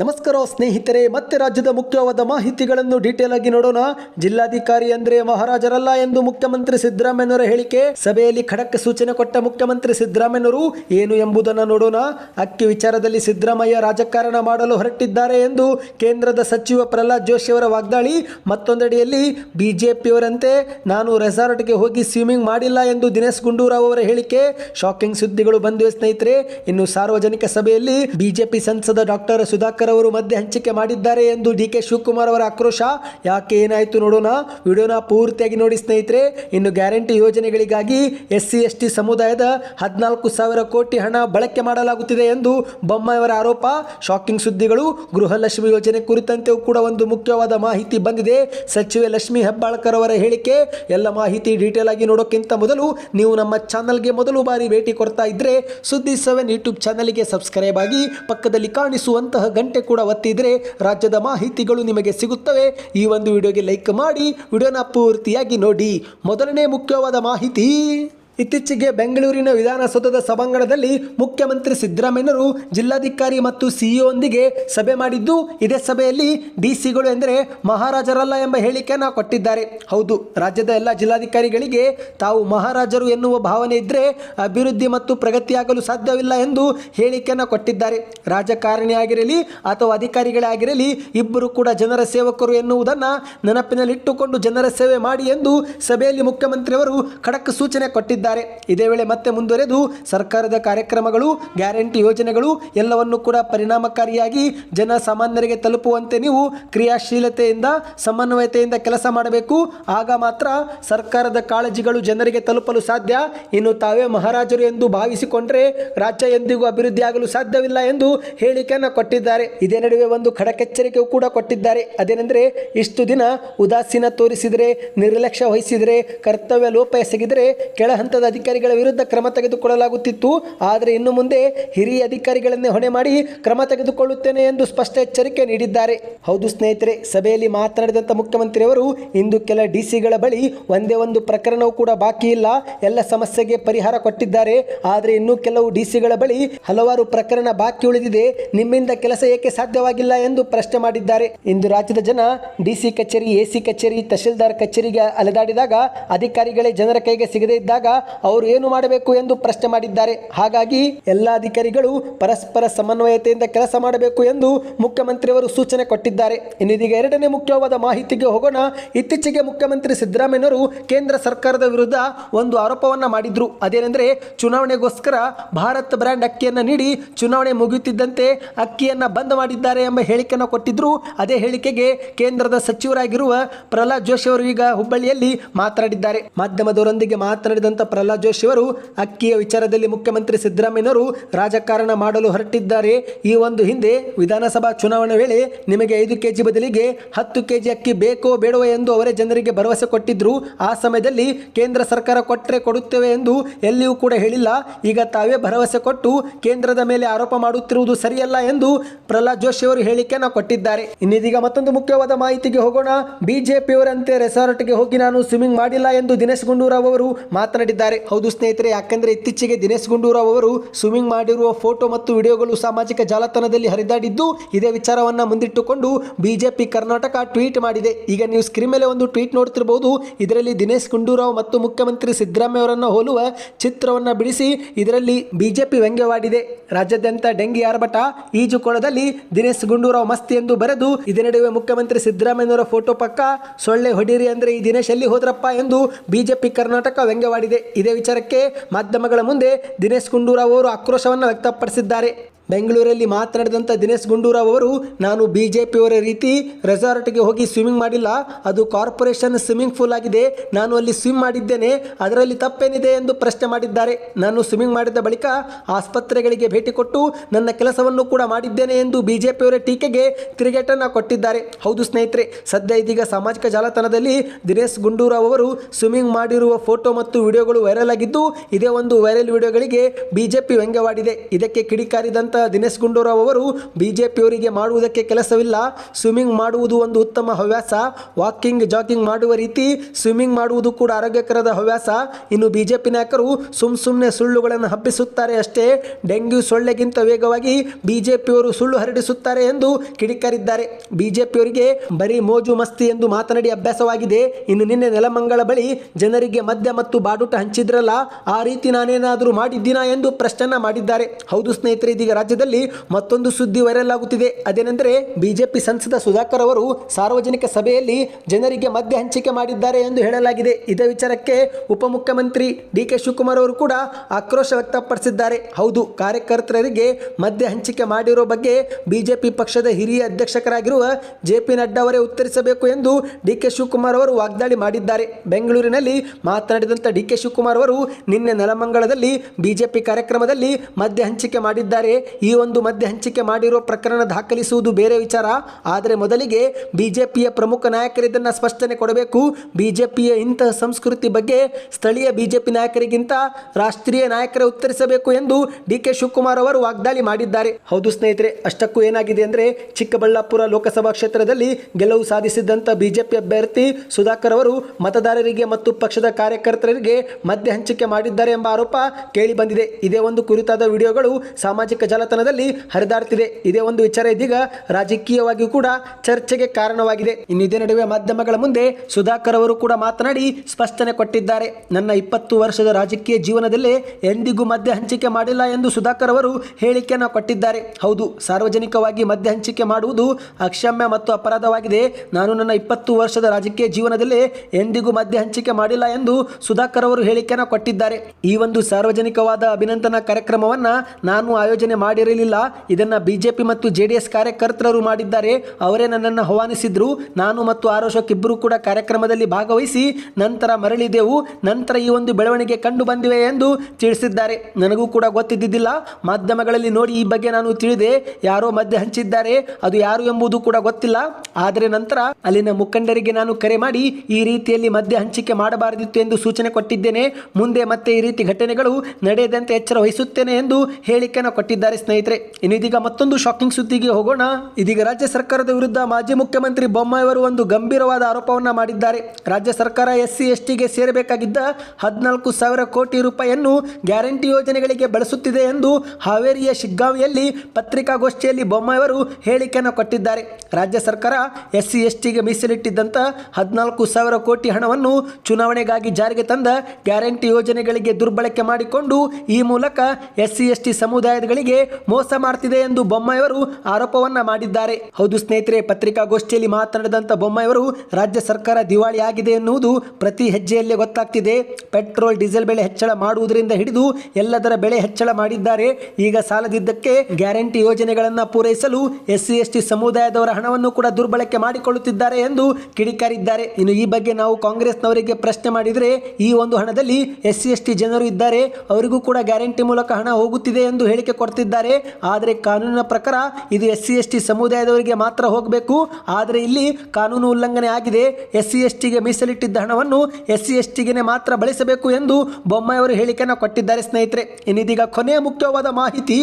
ನಮಸ್ಕಾರ ಸ್ನೇಹಿತರೆ, ಮತ್ತೆ ರಾಜ್ಯದ ಮುಖ್ಯವಾದ ಮಾಹಿತಿಗಳನ್ನು ಡೀಟೇಲ್ ಆಗಿ ನೋಡೋಣ. ಜಿಲ್ಲಾಧಿಕಾರಿ ಅಂದ್ರೆ ಮಹಾರಾಜರಲ್ಲ ಎಂದು ಮುಖ್ಯಮಂತ್ರಿ ಸಿದ್ದರಾಮಯ್ಯನವರ ಹೇಳಿಕೆ. ಸಭೆಯಲ್ಲಿ ಖಡಕ್ ಸೂಚನೆ ಕೊಟ್ಟ ಮುಖ್ಯಮಂತ್ರಿ ಸಿದ್ದರಾಮಯ್ಯನವರು ಏನು ಎಂಬುದನ್ನು ನೋಡೋಣ. ಅಕ್ಕಿ ವಿಚಾರದಲ್ಲಿ ಸಿದ್ದರಾಮಯ್ಯ ರಾಜಕಾರಣ ಮಾಡಲು ಹೊರಟಿದ್ದಾರೆ ಎಂದು ಕೇಂದ್ರದ ಸಚಿವ ಪ್ರಹ್ಲಾದ್ ಜೋಶಿ ಅವರ ವಾಗ್ದಾಳಿ. ಮತ್ತೊಂದೆಡೆಯಲ್ಲಿ ಬಿಜೆಪಿಯವರಂತೆ ನಾನು ರೆಸಾರ್ಟ್ಗೆ ಹೋಗಿ ಸ್ವಿಮ್ಮಿಂಗ್ ಮಾಡಿಲ್ಲ ಎಂದು ದಿನೇಶ್ ಗುಂಡೂರಾವ್ ಅವರ ಹೇಳಿಕೆ. ಶಾಕಿಂಗ್ ಸುದ್ದಿಗಳು ಬಂದಿವೆ ಸ್ನೇಹಿತರೆ. ಇನ್ನು ಸಾರ್ವಜನಿಕ ಸಭೆಯಲ್ಲಿ ಬಿಜೆಪಿ ಸಂಸದ ಡಾಕ್ಟರ್ ಸುಧಾಕರ್ ಅವರು ಮಧ್ಯೆ ಹಂಚಿಕೆ ಮಾಡಿದ್ದಾರೆ ಎಂದು ಡಿ ಕೆ ಶಿವಕುಮಾರ್ ಅವರ ಆಕ್ರೋಶ. ಯಾಕೆ ಏನಾಯಿತು ನೋಡೋಣ. ವಿಡಿಯೋನ ಪೂರ್ತಿಯಾಗಿ ನೋಡಿ ಸ್ನೇಹಿತರೆ. ಇನ್ನು ಗ್ಯಾರಂಟಿ ಯೋಜನೆಗಳಿಗಾಗಿ ಎಸ್ ಸಿ ಎಸ್ ಟಿ ಸಮುದಾಯದ ಹದಿನಾಲ್ಕು ಸಾವಿರ ಕೋಟಿ ಹಣ ಬಳಕೆ ಮಾಡಲಾಗುತ್ತಿದೆ ಎಂದು ಬೊಮ್ಮಾಯವರ ಆರೋಪ. ಶಾಕಿಂಗ್ ಸುದ್ದಿಗಳು, ಗೃಹಲಕ್ಷ್ಮಿ ಯೋಜನೆ ಕುರಿತಂತೆಯೂ ಕೂಡ ಒಂದು ಮುಖ್ಯವಾದ ಮಾಹಿತಿ ಬಂದಿದೆ. ಸಚಿವೆ ಲಕ್ಷ್ಮಿ ಹೆಬ್ಬಾಳ್ಕರ್ ಅವರ ಹೇಳಿಕೆ. ಎಲ್ಲ ಮಾಹಿತಿ ಡೀಟೇಲ್ ಆಗಿ ನೋಡೋಕ್ಕಿಂತ ಮೊದಲು ನೀವು ನಮ್ಮ ಚಾನಲ್ಗೆ ಮೊದಲು ಬಾರಿ ಭೇಟಿ ಕೊಡ್ತಾ ಇದ್ರೆ ಸುದ್ದಿ ಸೆವೆನ್ ಯೂಟ್ಯೂಬ್ ಚಾನಲ್ಗೆ ಸಬ್ಸ್ಕ್ರೈಬ್ ಆಗಿ ಪಕ್ಕದಲ್ಲಿ ಕಾಣಿಸುವಂತಹ ಗಂಟೆ ಕೂಡ ಒತ್ತಿದ್ರೆ ರಾಜ್ಯದ ಮಾಹಿತಿಗಳು ನಿಮಗೆ ಸಿಗುತ್ತವೆ. ಈ ಒಂದು ವಿಡಿಯೋಗೆ ಲೈಕ್ ಮಾಡಿ, ವಿಡಿಯೋನ ಪೂರ್ತಿಯಾಗಿ ನೋಡಿ. ಮೊದಲನೇ ಮುಖ್ಯವಾದ ಮಾಹಿತಿ. ಇತ್ತೀಚೆಗೆ ಬೆಂಗಳೂರಿನ ವಿಧಾನಸೌಧದ ಸಭಾಂಗಣದಲ್ಲಿ ಮುಖ್ಯಮಂತ್ರಿ ಸಿದ್ದರಾಮಯ್ಯನವರು ಜಿಲ್ಲಾಧಿಕಾರಿ ಮತ್ತು ಸಿಇಒಂದಿಗೆ ಸಭೆ ಮಾಡಿದ್ದು, ಇದೇ ಸಭೆಯಲ್ಲಿ ಡಿಸಿಗಳು ಎಂದರೆ ಮಹಾರಾಜರಲ್ಲ ಎಂಬ ಹೇಳಿಕೆಯನ್ನು ಕೊಟ್ಟಿದ್ದಾರೆ. ಹೌದು, ರಾಜ್ಯದ ಎಲ್ಲ ಜಿಲ್ಲಾಧಿಕಾರಿಗಳಿಗೆ ತಾವು ಮಹಾರಾಜರು ಎನ್ನುವ ಭಾವನೆ ಇದ್ದರೆ ಅಭಿವೃದ್ಧಿ ಮತ್ತು ಪ್ರಗತಿಯಾಗಲು ಸಾಧ್ಯವಿಲ್ಲ ಎಂದು ಹೇಳಿಕೆಯನ್ನು ಕೊಟ್ಟಿದ್ದಾರೆ. ರಾಜಕಾರಣಿ ಆಗಿರಲಿ ಅಥವಾ ಅಧಿಕಾರಿಗಳೇ ಆಗಿರಲಿ ಇಬ್ಬರು ಕೂಡ ಜನರ ಸೇವಕರು ಎನ್ನುವುದನ್ನು ನೆನಪಿನಲ್ಲಿಟ್ಟುಕೊಂಡು ಜನರ ಸೇವೆ ಮಾಡಿ ಎಂದು ಸಭೆಯಲ್ಲಿ ಮುಖ್ಯಮಂತ್ರಿಯವರು ಖಡಕ್ ಸೂಚನೆ ಕೊಟ್ಟಿದ್ದಾರೆ. ಇದೇ ವೇಳೆ ಮತ್ತೆ ಮುಂದುವರೆದು ಸರ್ಕಾರದ ಕಾರ್ಯಕ್ರಮಗಳು, ಗ್ಯಾರಂಟಿ ಯೋಜನೆಗಳು ಎಲ್ಲವನ್ನು ಕೂಡ ಪರಿಣಾಮಕಾರಿಯಾಗಿ ಜನ ಸಾಮಾನ್ಯರಿಗೆ ತಲುಪುವಂತೆ ನೀವು ಕ್ರಿಯಾಶೀಲತೆಯಿಂದ, ಸಮನ್ವಯತೆಯಿಂದ ಕೆಲಸ ಮಾಡಬೇಕು. ಆಗ ಮಾತ್ರ ಸರ್ಕಾರದ ಕಾಳಜಿಗಳು ಜನರಿಗೆ ತಲುಪಲು ಸಾಧ್ಯ. ಇನ್ನು ತಾವೇ ಮಹಾರಾಜರು ಎಂದು ಭಾವಿಸಿಕೊಂಡರೆ ರಾಜ್ಯ ಎಂದಿಗೂ ಅಭಿವೃದ್ಧಿಯಾಗಲು ಸಾಧ್ಯವಿಲ್ಲ ಎಂದು ಹೇಳಿಕೆಯನ್ನು ಕೊಟ್ಟಿದ್ದಾರೆ. ಇದೇ ನಡುವೆ ಒಂದು ಖಡಕೆಚ್ಚರಿಕೆಯೂ ಕೂಡ ಕೊಟ್ಟಿದ್ದಾರೆ. ಅದೇನೆಂದರೆ, ಇಷ್ಟು ದಿನ ಉದಾಸೀನ ತೋರಿಸಿದರೆ, ನಿರ್ಲಕ್ಷ್ಯ ವಹಿಸಿದರೆ, ಕರ್ತವ್ಯ ಲೋಪ ಎಸಗಿದರೆ ಕೆಳ ಹಂತದ ಅಧಿಕಾರಿಗಳ ವಿರುದ್ಧ ಕ್ರಮ ತೆಗೆದುಕೊಳ್ಳಲಾಗುತ್ತಿತ್ತು. ಆದರೆ ಇನ್ನು ಮುಂದೆ ಹಿರಿಯ ಅಧಿಕಾರಿಗಳನ್ನೇ ಹೊಣೆ ಮಾಡಿ ಕ್ರಮ ತೆಗೆದುಕೊಳ್ಳುತ್ತೇನೆ ಎಂದು ಸ್ಪಷ್ಟ ಎಚ್ಚರಿಕೆ ನೀಡಿದ್ದಾರೆ. ಹೌದು ಸ್ನೇಹಿತರೆ, ಸಭೆಯಲ್ಲಿ ಮಾತನಾಡಿದಂಥ ಮುಖ್ಯಮಂತ್ರಿಯವರು ಇಂದು ಕೆಲ ಡಿಸಿಗಳ ಬಳಿ ಒಂದೇ ಒಂದು ಪ್ರಕರಣವೂ ಕೂಡ ಬಾಕಿ ಇಲ್ಲ. ಎಲ್ಲ ಸಮಸ್ಯೆಗೆ ಪರಿಹಾರ ಕೊಟ್ಟಿದ್ದಾರೆ. ಆದರೆ ಇನ್ನೂ ಕೆಲವು ಡಿಸಿಗಳ ಬಳಿ ಹಲವಾರು ಪ್ರಕರಣ ಬಾಕಿ ಉಳಿದಿದೆ. ನಿಮ್ಮಿಂದ ಕೆಲಸ ಏಕೆ ಸಾಧ್ಯವಾಗಿಲ್ಲ ಎಂದು ಪ್ರಶ್ನೆ ಮಾಡಿದ್ದಾರೆ. ಇಂದು ರಾಜ್ಯದ ಜನ ಡಿಸಿ ಕಚೇರಿ, ಎಸಿ ಕಚೇರಿ, ತಹಶೀಲ್ದಾರ್ ಕಚೇರಿಗೆ ಅಲೆದಾಡಿದಾಗ, ಅಧಿಕಾರಿಗಳೇ ಜನರ ಕೈಗೆ ಸಿಗದೇ ಇದ್ದಾಗ ಅವರು ಏನು ಮಾಡಬೇಕು ಎಂದು ಪ್ರಶ್ನೆ ಮಾಡಿದ್ದಾರೆ. ಹಾಗಾಗಿ ಎಲ್ಲ ಅಧಿಕಾರಿಗಳು ಪರಸ್ಪರ ಸಮನ್ವಯತೆಯಿಂದ ಕೆಲಸ ಮಾಡಬೇಕು ಎಂದು ಮುಖ್ಯಮಂತ್ರಿಯವರು ಸೂಚನೆ ಕೊಟ್ಟಿದ್ದಾರೆ. ಇನ್ನಿದೀಗ ಎರಡನೇ ಮುಖ್ಯವಾದ ಮಾಹಿತಿಗೆ ಹೋಗೋಣ. ಇತ್ತೀಚೆಗೆ ಮುಖ್ಯಮಂತ್ರಿ ಸಿದ್ದರಾಮಯ್ಯನವರು ಕೇಂದ್ರ ಸರ್ಕಾರದ ವಿರುದ್ಧ ಒಂದು ಆರೋಪವನ್ನ ಮಾಡಿದ್ರು. ಅದೇನೆಂದರೆ ಚುನಾವಣೆಗೋಸ್ಕರ ಭಾರತ್ ಬ್ರ್ಯಾಂಡ್ ಅಕ್ಕಿಯನ್ನು ನೀಡಿ ಚುನಾವಣೆ ಮುಗಿಯುತ್ತಿದ್ದಂತೆ ಅಕ್ಕಿಯನ್ನ ಬಂದ್ ಮಾಡಿದ್ದಾರೆ ಎಂಬ ಹೇಳಿಕೆಯನ್ನು ಕೊಟ್ಟಿದ್ರು. ಅದೇ ಹೇಳಿಕೆಗೆ ಕೇಂದ್ರದ ಸಚಿವರಾಗಿರುವ ಪ್ರಹ್ಲಾದ್ ಜೋಶಿ ಅವರು ಈಗ ಹುಬ್ಬಳ್ಳಿಯಲ್ಲಿ ಮಾತನಾಡಿದ್ದಾರೆ. ಮಾಧ್ಯಮದವರೊಂದಿಗೆ ಮಾತನಾಡಿದಂಥ ಪ್ರಹ್ಲಾದ್ ಜೋಶಿ ಅವರು ಅಕ್ಕಿಯ ವಿಚಾರದಲ್ಲಿ ಮುಖ್ಯಮಂತ್ರಿ ಸಿದ್ದರಾಮಯ್ಯನವರು ರಾಜಕಾರಣ ಮಾಡಲು ಹೊರಟಿದ್ದಾರೆ. ಈ ಒಂದು ಹಿಂದೆ ವಿಧಾನಸಭಾ ಚುನಾವಣೆ ವೇಳೆ ನಿಮಗೆ ಐದು ಕೆಜಿ ಬದಲಿಗೆ ಹತ್ತು ಕೆಜಿ ಅಕ್ಕಿ ಬೇಕೋ ಬೇಡವೋ ಎಂದು ಅವರೇ ಜನರಿಗೆ ಭರವಸೆ ಕೊಟ್ಟಿದ್ರು. ಆ ಸಮಯದಲ್ಲಿ ಕೇಂದ್ರ ಸರ್ಕಾರ ಕೊಟ್ಟರೆ ಕೊಡುತ್ತೇವೆ ಎಂದು ಎಲ್ಲಿಯೂ ಕೂಡ ಹೇಳಿಲ್ಲ. ಈಗ ತಾವೇ ಭರವಸೆ ಕೊಟ್ಟು ಕೇಂದ್ರದ ಮೇಲೆ ಆರೋಪ ಮಾಡುತ್ತಿರುವುದು ಸರಿಯಲ್ಲ ಎಂದು ಪ್ರಹ್ಲಾದ್ ಜೋಶಿ ಅವರು ಹೇಳಿಕೆಯನ್ನು ಕೊಟ್ಟಿದ್ದಾರೆ. ಇನ್ನಿದೀಗ ಮತ್ತೊಂದು ಮುಖ್ಯವಾದ ಮಾಹಿತಿಗೆ ಹೋಗೋಣ. ಬಿಜೆಪಿಯವರಂತೆ ರೆಸಾರ್ಟ್ಗೆ ಹೋಗಿ ನಾನು ಸ್ವಿಮ್ಮಿಂಗ್ ಮಾಡಿಲ್ಲ ಎಂದು ದಿನೇಶ್ ಗುಂಡೂರಾವ್ ಅವರು ಮಾತನಾಡಿದ್ದಾರೆ. ಹೌದು ಸ್ನೇಹಿತರೆ, ಯಾಕಂದ್ರೆ ಇತ್ತೀಚೆಗೆ ದಿನೇಶ್ ಗುಂಡೂರಾವ್ ಅವರು ಸ್ವಿಮ್ಮಿಂಗ್ ಮಾಡಿರುವ ಫೋಟೋ ಮತ್ತು ವಿಡಿಯೋಗಳು ಸಾಮಾಜಿಕ ಜಾಲತಾಣದಲ್ಲಿ ಹರಿದಾಡಿದ್ದು, ಇದೇ ವಿಚಾರವನ್ನ ಮುಂದಿಟ್ಟುಕೊಂಡು ಬಿಜೆಪಿ ಕರ್ನಾಟಕ ಟ್ವೀಟ್ ಮಾಡಿದೆ. ಈಗ ನೀವು ಸ್ಕ್ರೀನ್ ಮೇಲೆ ಒಂದು ಟ್ವೀಟ್ ನೋಡ್ತಿರಬಹುದು ಇದರಲ್ಲಿ ದಿನೇಶ್ ಗುಂಡೂರಾವ್ ಮತ್ತು ಮುಖ್ಯಮಂತ್ರಿ ಸಿದ್ದರಾಮಯ್ಯ ಅವರನ್ನು ಹೋಲುವ ಚಿತ್ರವನ್ನ ಬಿಡಿಸಿ, ಇದರಲ್ಲಿ ಬಿಜೆಪಿ ವ್ಯಂಗ್ಯವಾಡಿದೆ. ರಾಜ್ಯಾದ್ಯಂತ ಡೆಂಗಿ ಆರ್ಭಟ ಈಜುಕೊಳದಲ್ಲಿ ದಿನೇಶ್ ಗುಂಡೂರಾವ್ ಮಸ್ತಿ ಎಂದು ಬರೆದು, ಇದೇ ನಡುವೆ ಮುಖ್ಯಮಂತ್ರಿ ಸಿದ್ದರಾಮಯ್ಯನವರ ಫೋಟೋ ಪಕ್ಕ, ಸೊಳ್ಳೆ ಹೊಡೀರಿ ಅಂದ್ರೆ ಈ ದಿನೇಶ್ ಎಲ್ಲಿ ಹೋದ್ರಪ್ಪ ಎಂದು ಬಿಜೆಪಿ ಕರ್ನಾಟಕ ವ್ಯಂಗ್ಯವಾಡಿದೆ. ಇದೇ ವಿಚಾರಕ್ಕೆ ಮಾಧ್ಯಮಗಳ ಮುಂದೆ ದಿನೇಶ್ ಗುಂಡೂರಾವ್ ಅವರು ಆಕ್ರೋಶವನ್ನು ವ್ಯಕ್ತಪಡಿಸಿದ್ದಾರೆ. ಬೆಂಗಳೂರಲ್ಲಿ ಮಾತನಾಡಿದಂಥ ದಿನೇಶ್ ಗುಂಡೂರಾವ್ ಅವರು, ನಾನು ಬಿ ಜೆ ಪಿಯವರ ರೀತಿ ರೆಸಾರ್ಟ್ಗೆ ಹೋಗಿ ಸ್ವಿಮ್ಮಿಂಗ್ ಮಾಡಿಲ್ಲ. ಅದು ಕಾರ್ಪೊರೇಷನ್ ಸ್ವಿಮ್ಮಿಂಗ್ ಫೂಲ್ ಆಗಿದೆ. ನಾನು ಅಲ್ಲಿ ಸ್ವಿಮ್ ಮಾಡಿದ್ದೇನೆ. ಅದರಲ್ಲಿ ತಪ್ಪೇನಿದೆ ಎಂದು ಪ್ರಶ್ನೆ ಮಾಡಿದ್ದಾರೆ. ನಾನು ಸ್ವಿಮ್ಮಿಂಗ್ ಮಾಡಿದ ಬಳಿಕ ಆಸ್ಪತ್ರೆಗಳಿಗೆ ಭೇಟಿ ಕೊಟ್ಟು ನನ್ನ ಕೆಲಸವನ್ನು ಕೂಡ ಮಾಡಿದ್ದೇನೆ ಎಂದು ಬಿ ಜೆ ಪಿಯವರ ಟೀಕೆಗೆ ತಿರುಗೇಟನ್ನು ಕೊಟ್ಟಿದ್ದಾರೆ. ಹೌದು ಸ್ನೇಹಿತರೆ, ಸದ್ಯ ಇದೀಗ ಸಾಮಾಜಿಕ ಜಾಲತಾಣದಲ್ಲಿ ದಿನೇಶ್ ಗುಂಡೂರಾವ್ ಅವರು ಸ್ವಿಮ್ಮಿಂಗ್ ಮಾಡಿರುವ ಫೋಟೋ ಮತ್ತು ವಿಡಿಯೋಗಳು ವೈರಲ್ ಆಗಿದ್ದು, ಇದೇ ಒಂದು ವೈರಲ್ ವಿಡಿಯೋಗಳಿಗೆ ಬಿಜೆಪಿ ವ್ಯಂಗ್ಯವಾಡಿದೆ. ಇದಕ್ಕೆ ಕಿಡಿಕಾರಿದಂಥ ದಿನೇಶ್ ಗುಂಡೂರಾವ್ ಅವರು ಬಿಜೆಪಿಯವರಿಗೆ ಮಾಡುವುದಕ್ಕೆ ಕೆಲಸವಿಲ್ಲ. ಸ್ವಿಮ್ಮಿಂಗ್ ಮಾಡುವುದು ಒಂದು ಉತ್ತಮ ಹವ್ಯಾಸ. ವಾಕಿಂಗ್, ಜಾಗಿಂಗ್ ಮಾಡುವ ರೀತಿ ಸ್ವಿಮ್ಮಿಂಗ್ ಮಾಡುವುದು ಕೂಡ ಆರೋಗ್ಯಕರದ ಹವ್ಯಾಸ. ಇನ್ನು ಬಿಜೆಪಿ ನಾಯಕರು ಸುಮ್ ಸುಮ್ಮನೆ ಸುಳ್ಳುಗಳನ್ನು ಹಬ್ಬಿಸುತ್ತಾರೆ ಅಷ್ಟೇ. ಡೆಂಗ್ಯೂ ಸೊಳ್ಳೆಗಿಂತ ವೇಗವಾಗಿ ಬಿಜೆಪಿಯವರು ಸುಳ್ಳು ಹರಡಿಸುತ್ತಾರೆ ಎಂದು ಕಿಡಿಕಾರಿದ್ದಾರೆ. ಬಿಜೆಪಿಯವರಿಗೆ ಬರೀ ಮೋಜು ಮಸ್ತಿ ಎಂದು ಮಾತನಾಡಿ ಅಭ್ಯಾಸವಾಗಿದೆ. ಇನ್ನು ನಿನ್ನೆ ನೆಲಮಂಗಲ ಬಳಿ ಜನರಿಗೆ ಮದ್ಯ ಮತ್ತು ಬಾಡೂಟ ಹಂಚಿದ್ರಲ್ಲ, ಆ ರೀತಿ ನಾನೇನಾದರೂ ಮಾಡಿದ್ದೀನಾ ಎಂದು ಪ್ರಶ್ನೆ ಮಾಡಿದ್ದಾರೆ. ಹೌದು ಸ್ನೇಹಿತರೆ, ಇದೀಗ ರಾಜ್ಯದಲ್ಲಿ ಮತ್ತೊಂದು ಸುದ್ದಿ ವೈರಲ್ ಆಗುತ್ತಿದೆ. ಅದೇನೆಂದರೆ ಬಿಜೆಪಿ ಸಂಸದ ಸುಧಾಕರ್ ಅವರು ಸಾರ್ವಜನಿಕ ಸಭೆಯಲ್ಲಿ ಜನರಿಗೆ ಮದ್ಯ ಹಂಚಿಕೆ ಮಾಡಿದ್ದಾರೆ ಎಂದು ಹೇಳಲಾಗಿದೆ. ಇದೇ ವಿಚಾರಕ್ಕೆ ಉಪಮುಖ್ಯಮಂತ್ರಿ ಡಿ ಕೆ ಶಿವಕುಮಾರ್ ಅವರು ಕೂಡ ಆಕ್ರೋಶ ವ್ಯಕ್ತಪಡಿಸಿದ್ದಾರೆ. ಹೌದು, ಕಾರ್ಯಕರ್ತರಿಗೆ ಮದ್ಯ ಹಂಚಿಕೆ ಮಾಡಿರೋ ಬಗ್ಗೆ ಬಿಜೆಪಿ ಪಕ್ಷದ ಹಿರಿಯ ಅಧ್ಯಕ್ಷರಾಗಿರುವ ಜೆ ಪಿ ನಡ್ಡಾ ಅವರೇ ಉತ್ತರಿಸಬೇಕು ಎಂದು ಡಿ ಕೆ ಶಿವಕುಮಾರ್ ಅವರು ವಾಗ್ದಾಳಿ ಮಾಡಿದ್ದಾರೆ. ಬೆಂಗಳೂರಿನಲ್ಲಿ ಮಾತನಾಡಿದಂಥ ಡಿ ಕೆ ಶಿವಕುಮಾರ್ ಅವರು ನಿನ್ನೆ ನೆಲಮಂಗಲದಲ್ಲಿ ಬಿಜೆಪಿ ಕಾರ್ಯಕ್ರಮದಲ್ಲಿ ಮದ್ಯ ಹಂಚಿಕೆ ಮಾಡಿದ್ದಾರೆ. ಈ ಒಂದು ಮದ್ಯ ಹಂಚಿಕೆ ಮಾಡಿರೋ ಪ್ರಕರಣ ದಾಖಲಿಸುವುದು ಬೇರೆ ವಿಚಾರ. ಆದರೆ ಮೊದಲಿಗೆ ಬಿಜೆಪಿಯ ಪ್ರಮುಖ ನಾಯಕರು ಇದನ್ನು ಸ್ಪಷ್ಟನೆ ಕೊಡಬೇಕು. ಬಿಜೆಪಿಯ ಇಂತಹ ಸಂಸ್ಕೃತಿ ಬಗ್ಗೆ ಸ್ಥಳೀಯ ಬಿಜೆಪಿ ನಾಯಕರಿಗಿಂತ ರಾಷ್ಟ್ರೀಯ ನಾಯಕರೇ ಉತ್ತರಿಸಬೇಕು ಎಂದು ಡಿ ಕೆ ಶಿವಕುಮಾರ್ ಅವರು ವಾಗ್ದಾಳಿ ಮಾಡಿದ್ದಾರೆ. ಹೌದು ಸ್ನೇಹಿತರೆ, ಅಷ್ಟಕ್ಕೂ ಏನಾಗಿದೆ ಅಂದರೆ ಚಿಕ್ಕಬಳ್ಳಾಪುರ ಲೋಕಸಭಾ ಕ್ಷೇತ್ರದಲ್ಲಿ ಗೆಲುವು ಸಾಧಿಸಿದ್ದಂಥ ಬಿಜೆಪಿ ಅಭ್ಯರ್ಥಿ ಸುಧಾಕರ್ ಅವರು ಮತದಾರರಿಗೆ ಮತ್ತು ಪಕ್ಷದ ಕಾರ್ಯಕರ್ತರಿಗೆ ಮದ್ಯ ಹಂಚಿಕೆ ಮಾಡಿದ್ದಾರೆ ಎಂಬ ಆರೋಪ ಕೇಳಿ ಬಂದಿದೆ. ಇದೇ ಒಂದು ಕುರಿತಾದ ವಿಡಿಯೋಗಳು ಸಾಮಾಜಿಕ ಜಾಲತಾಣದಲ್ಲಿ ಹರಿದಾಡ್ತಿದೆ. ಇದೇ ಒಂದು ವಿಚಾರ ಇದೀಗ ರಾಜಕೀಯವಾಗಿಯೂ ಕೂಡ ಚರ್ಚೆಗೆ ಕಾರಣವಾಗಿದೆ. ಇನ್ನು ಇದೇ ನಡುವೆ ಮಾಧ್ಯಮಗಳ ಮುಂದೆ ಸುಧಾಕರ್ ಅವರು ಕೂಡ ಮಾತನಾಡಿ ಸ್ಪಷ್ಟನೆ ಕೊಟ್ಟಿದ್ದಾರೆ. ನನ್ನ ಇಪ್ಪತ್ತು ವರ್ಷದ ರಾಜಕೀಯ ಜೀವನದಲ್ಲೇ ಎಂದಿಗೂ ಮದ್ಯ ಹಂಚಿಕೆ ಮಾಡಿಲ್ಲ ಎಂದು ಸುಧಾಕರ್ ಅವರು ಹೇಳಿಕೆಯನ್ನು ಕೊಟ್ಟಿದ್ದಾರೆ. ಹೌದು, ಸಾರ್ವಜನಿಕವಾಗಿ ಮದ್ಯ ಹಂಚಿಕೆ ಮಾಡುವುದು ಅಕ್ಷಮ್ಯ ಮತ್ತು ಅಪರಾಧವಾಗಿದೆ. ನಾನು ನನ್ನ ಇಪ್ಪತ್ತು ವರ್ಷದ ರಾಜಕೀಯ ಜೀವನದಲ್ಲೇ ಎಂದಿಗೂ ಮದ್ಯ ಹಂಚಿಕೆ ಮಾಡಿಲ್ಲ ಎಂದು ಸುಧಾಕರ್ ಅವರು ಹೇಳಿಕೆಯನ್ನು ಕೊಟ್ಟಿದ್ದಾರೆ. ಈ ಒಂದು ಸಾರ್ವಜನಿಕವಾದ ಅಭಿನಂದನಾ ಕಾರ್ಯಕ್ರಮವನ್ನ ನಾನು ಆಯೋಜನೆ ಮಾಡಿರಲಿಲ್ಲ. ಇದನ್ನ ಬಿಜೆಪಿ ಮತ್ತು ಜೆಡಿಎಸ್ ಕಾರ್ಯಕರ್ತರು ಮಾಡಿದ್ದಾರೆ. ಅವರೇ ನನ್ನನ್ನು ಆಹ್ವಾನಿಸಿದ್ರು. ನಾನು ಮತ್ತು ಆರೋಶಕ್ ಇಬ್ಬರೂ ಕೂಡ ಕಾರ್ಯಕ್ರಮದಲ್ಲಿ ಭಾಗವಹಿಸಿ ನಂತರ ಮರಳಿದೆವು. ನಂತರ ಈ ಒಂದು ಬೆಳವಣಿಗೆ ಕಂಡು ಬಂದಿವೆ ಎಂದು ತಿಳಿಸಿದ್ದಾರೆ. ನನಗೂ ಕೂಡ ಗೊತ್ತಿದ್ದಿದ್ದಿಲ್ಲ. ಮಾಧ್ಯಮಗಳಲ್ಲಿ ನೋಡಿ ಈ ಬಗ್ಗೆ ನಾನು ತಿಳಿದೆ. ಯಾರೋ ಮಧ್ಯೆ ಹಂಚಿದ್ದಾರೆ. ಅದು ಯಾರು ಎಂಬುದು ಕೂಡ ಗೊತ್ತಿಲ್ಲ. ಆದರೆ ನಂತರ ಅಲ್ಲಿನ ಮುಖಂಡರಿಗೆ ನಾನು ಕರೆ ಮಾಡಿ ಈ ರೀತಿಯಲ್ಲಿ ಮದ್ಯ ಹಂಚಿಕೆ ಮಾಡಬಾರದಿತ್ತು ಎಂದು ಸೂಚನೆ ಕೊಟ್ಟಿದ್ದೇನೆ. ಮುಂದೆ ಮತ್ತೆ ಈ ರೀತಿ ಘಟನೆಗಳು ನಡೆಯದಂತೆ ಎಚ್ಚರ ವಹಿಸುತ್ತೇನೆ ಎಂದು ಹೇಳಿಕೆಯನ್ನು ಕೊಟ್ಟಿದ್ದಾರೆ ಸ್ನೇಹಿತರೆ ಇದೀಗ ಮತ್ತೊಂದು ಶಾಕಿಂಗ್ ಸುದ್ದಿಗೆ ಹೋಗೋಣ. ಇದೀಗ ರಾಜ್ಯ ಸರ್ಕಾರದ ವಿರುದ್ಧ ಮಾಜಿ ಮುಖ್ಯಮಂತ್ರಿ ಬೊಮ್ಮಾಯಿ ಅವರು ಒಂದು ಗಂಭೀರವಾದ ಆರೋಪವನ್ನ ಮಾಡಿದ್ದಾರೆ. ರಾಜ್ಯ ಸರ್ಕಾರ ಎಸ್ ಸಿ ಎಸ್ ಟಿಗೆ ಸೇರಬೇಕಾಗಿದ್ದ ಹದಿನಾಲ್ಕು ಸಾವಿರ ಕೋಟಿ ರೂಪಾಯಿಯನ್ನು ಗ್ಯಾರಂಟಿ ಯೋಜನೆಗಳಿಗೆ ಬಳಸುತ್ತಿದೆ ಎಂದು ಹಾವೇರಿಯ ಶಿಗ್ಗಾವಿಯಲ್ಲಿ ಪತ್ರಿಕಾಗೋಷ್ಠಿಯಲ್ಲಿ ಬೊಮ್ಮಾಯಿ ಅವರು ಹೇಳಿಕೆಯನ್ನು ಕೊಟ್ಟಿದ್ದಾರೆ. ರಾಜ್ಯ ಸರ್ಕಾರ ಎಸ್ ಸಿ ಎಸ್ ಟಿಗೆ ಮೀಸಲಿಟ್ಟಿದ್ದಂಥ ಹದಿನಾಲ್ಕು ಸಾವಿರ ಕೋಟಿ ಹಣವನ್ನು ಚುನಾವಣೆಗಾಗಿ ಜಾರಿಗೆ ತಂದ ಗ್ಯಾರಂಟಿ ಯೋಜನೆಗಳಿಗೆ ದುರ್ಬಳಕೆ ಮಾಡಿಕೊಂಡು ಈ ಮೂಲಕ ಎಸ್ ಸಿ ಎಸ್ ಟಿ ಸಮುದಾಯಗಳಿಗೆ ಮೋಸ ಮಾಡ್ತಿದೆ ಎಂದು ಬೊಮ್ಮಾಯಿಯವರು ಆರೋಪವನ್ನ ಮಾಡಿದ್ದಾರೆ. ಹೌದು ಸ್ನೇಹಿತರೆ, ಪತ್ರಿಕಾಗೋಷ್ಠಿಯಲ್ಲಿ ಮಾತನಾಡಿದಂತ ಬೊಮ್ಮಾಯಿಯವರು ರಾಜ್ಯ ಸರ್ಕಾರ ದಿವಾಳಿ ಆಗಿದೆ ಎನ್ನುವುದು ಪ್ರತಿ ಹೆಜ್ಜೆಯಲ್ಲೇ ಗೊತ್ತಾಗ್ತಿದೆ. ಪೆಟ್ರೋಲ್, ಡೀಸೆಲ್ ಬೆಲೆ ಹೆಚ್ಚಳ ಮಾಡುವುದರಿಂದ ಹಿಡಿದು ಎಲ್ಲದರ ಬೆಲೆ ಹೆಚ್ಚಳ ಮಾಡಿದ್ದಾರೆ. ಈಗ ಸಾಲದಿದ್ದಕ್ಕೆ ಗ್ಯಾರಂಟಿ ಯೋಜನೆಗಳನ್ನು ಪೂರೈಸಲು ಎಸ್ ಸಿ ಸಮುದಾಯದವರ ಹಣವನ್ನು ಕೂಡ ದುರ್ಬಳಕೆ ಮಾಡಿಕೊಳ್ಳುತ್ತಿದ್ದಾರೆ ಎಂದು ಕಿಡಿಕಾರಿದ್ದಾರೆ. ಇನ್ನು ಈ ಬಗ್ಗೆ ನಾವು ಕಾಂಗ್ರೆಸ್ನವರಿಗೆ ಪ್ರಶ್ನೆ ಮಾಡಿದರೆ, ಈ ಒಂದು ಹಣದಲ್ಲಿ ಎಸ್ ಸಿ ಜನರು ಇದ್ದಾರೆ, ಅವರಿಗೂ ಕೂಡ ಗ್ಯಾರಂಟಿ ಮೂಲಕ ಹಣ ಹೋಗುತ್ತಿದೆ ಎಂದು ಹೇಳಿಕೆ ಕೊಡ್ತಿದ್ದಾರೆ. ಆದರೆ ಕಾನೂನಿನ ಪ್ರಕಾರ ಇದು ಎಸ್ ಸಿ ಎಸ್ ಟಿ ಸಮುದಾಯದವರಿಗೆ ಮಾತ್ರ ಹೋಗಬೇಕು. ಆದರೆ ಇಲ್ಲಿ ಕಾನೂನು ಉಲ್ಲಂಘನೆ ಆಗಿದೆ. ಎಸ್ ಸಿ ಎಸ್ ಟಿಗೆ ಮೀಸಲಿಟ್ಟಿದ್ದ ಹಣವನ್ನು ಎಸ್ ಸಿ ಎಸ್ ಟಿಗೆ ಮಾತ್ರ ಬಳಸಬೇಕು ಎಂದು ಬೊಮ್ಮಾಯಿ ಅವರು ಹೇಳಿಕೆಯನ್ನು ಕೊಟ್ಟಿದ್ದಾರೆ ಸ್ನೇಹಿತರೆ. ಇನ್ನಿದೀಗ ಕೊನೆಯ ಮುಖ್ಯವಾದ ಮಾಹಿತಿ.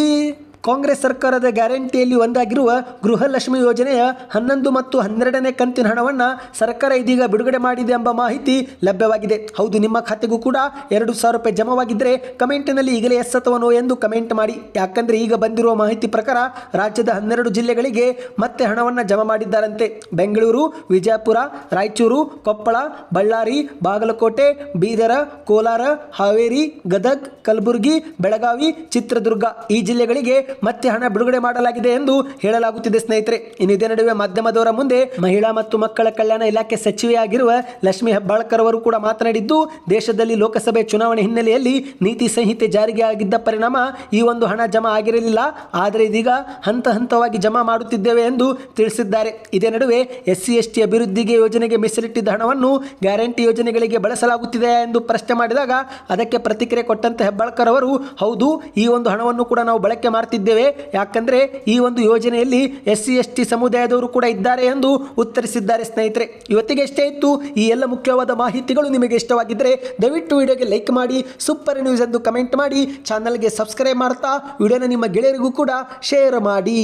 ಕಾಂಗ್ರೆಸ್ ಸರ್ಕಾರದ ಗ್ಯಾರಂಟಿಯಲ್ಲಿ ಒಂದಾಗಿರುವ ಗೃಹಲಕ್ಷ್ಮಿ ಯೋಜನೆಯ ಹನ್ನೊಂದು ಮತ್ತು ಹನ್ನೆರಡನೇ ಕಂತಿನ ಹಣವನ್ನು ಸರ್ಕಾರ ಇದೀಗ ಬಿಡುಗಡೆ ಮಾಡಿದೆ ಎಂಬ ಮಾಹಿತಿ ಲಭ್ಯವಾಗಿದೆ. ಹೌದು, ನಿಮ್ಮ ಖಾತೆಗೂ ಕೂಡ ಎರಡು ಸಾವಿರ ರೂಪಾಯಿ ಜಮವಾಗಿದ್ದರೆ ಕಮೆಂಟ್ನಲ್ಲಿ ಈಗಲೇ ಎಸ್ ಅಥವಾ ನೋ ಎಂದು ಕಮೆಂಟ್ ಮಾಡಿ. ಯಾಕಂದರೆ ಈಗ ಬಂದಿರುವ ಮಾಹಿತಿ ಪ್ರಕಾರ ರಾಜ್ಯದ ಹನ್ನೆರಡು ಜಿಲ್ಲೆಗಳಿಗೆ ಮತ್ತೆ ಹಣವನ್ನು ಜಮಾ ಮಾಡಿದ್ದಾರಂತೆ. ಬೆಂಗಳೂರು, ವಿಜಯಪುರ, ರಾಯಚೂರು, ಕೊಪ್ಪಳ, ಬಳ್ಳಾರಿ, ಬಾಗಲಕೋಟೆ, ಬೀದರ, ಕೋಲಾರ, ಹಾವೇರಿ, ಗದಗ್, ಕಲಬುರಗಿ, ಬೆಳಗಾವಿ, ಚಿತ್ರದುರ್ಗ ಈ ಜಿಲ್ಲೆಗಳಿಗೆ ಮತ್ತೆ ಹಣ ಬಿಡುಗಡೆ ಮಾಡಲಾಗಿದೆ ಎಂದು ಹೇಳಲಾಗುತ್ತಿದೆ, ಸ್ನೇಹಿತರೆ. ಇದೇ ನಡುವೆ ಮಾಧ್ಯಮದವರ ಮುಂದೆ ಮಹಿಳಾ ಮತ್ತು ಮಕ್ಕಳ ಕಲ್ಯಾಣ ಇಲಾಖೆ ಸಚಿವೆಯಾಗಿರುವ ಲಕ್ಷ್ಮಿ ಹೆಬ್ಬಾಳ್ಕರ್ ಅವರು ಕೂಡ ಮಾತನಾಡಿದ್ದು, ದೇಶದಲ್ಲಿ ಲೋಕಸಭೆ ಚುನಾವಣೆ ಹಿನ್ನೆಲೆಯಲ್ಲಿ ನೀತಿ ಸಂಹಿತೆ ಜಾರಿಗೆ ಆಗಿದ್ದ ಪರಿಣಾಮ ಈ ಒಂದು ಹಣ ಜಮಾ ಆಗಿರಲಿಲ್ಲ. ಆದರೆ ಇದೀಗ ಹಂತ ಹಂತವಾಗಿ ಜಮಾ ಮಾಡುತ್ತಿದ್ದೇವೆ ಎಂದು ತಿಳಿಸಿದ್ದಾರೆ. ಇದೇ ನಡುವೆ ಎಸ್ ಸಿ ಅಭಿವೃದ್ಧಿಗೆ ಯೋಜನೆಗೆ ಮೀಸಲಿಟ್ಟಿದ್ದ ಹಣವನ್ನು ಗ್ಯಾರಂಟಿ ಯೋಜನೆಗಳಿಗೆ ಬಳಸಲಾಗುತ್ತಿದೆ ಎಂದು ಪ್ರಶ್ನೆ ಮಾಡಿದಾಗ, ಅದಕ್ಕೆ ಪ್ರತಿಕ್ರಿಯೆ ಕೊಟ್ಟಂತೆ ಹೆಬ್ಬಾಳ್ಕರ್ ಅವರು, ಹೌದು, ಈ ಒಂದು ಹಣವನ್ನು ಕೂಡ ನಾವು ಬಳಕೆ ಮಾಡ್ತಿದ್ದೇವೆ ಮಾಡುತ್ತಿದ್ದೇವೆ ಯಾಕಂದರೆ ಈ ಒಂದು ಯೋಜನೆಯಲ್ಲಿ ಎಸ್ ಸಿ ಎಸ್ ಟಿ ಸಮುದಾಯದವರು ಕೂಡ ಇದ್ದಾರೆ ಎಂದು ಉತ್ತರಿಸಿದ್ದಾರೆ ಸ್ನೇಹಿತರೆ. ಇವತ್ತಿಗೆ ಎಷ್ಟೇ ಇತ್ತು. ಈ ಎಲ್ಲ ಮುಖ್ಯವಾದ ಮಾಹಿತಿಗಳು ನಿಮಗೆ ಇಷ್ಟವಾಗಿದ್ದರೆ ದಯವಿಟ್ಟು ವಿಡಿಯೋಗೆ ಲೈಕ್ ಮಾಡಿ, ಸೂಪರ್ ನ್ಯೂಸ್ ಎಂದು ಕಮೆಂಟ್ ಮಾಡಿ, ಚಾನಲ್ಗೆ ಸಬ್ಸ್ಕ್ರೈಬ್ ಮಾಡ್ತಾ, ವಿಡಿಯೋನ ನಿಮ್ಮ ಗೆಳೆಯರಿಗೂ ಕೂಡ ಶೇರ್ ಮಾಡಿ.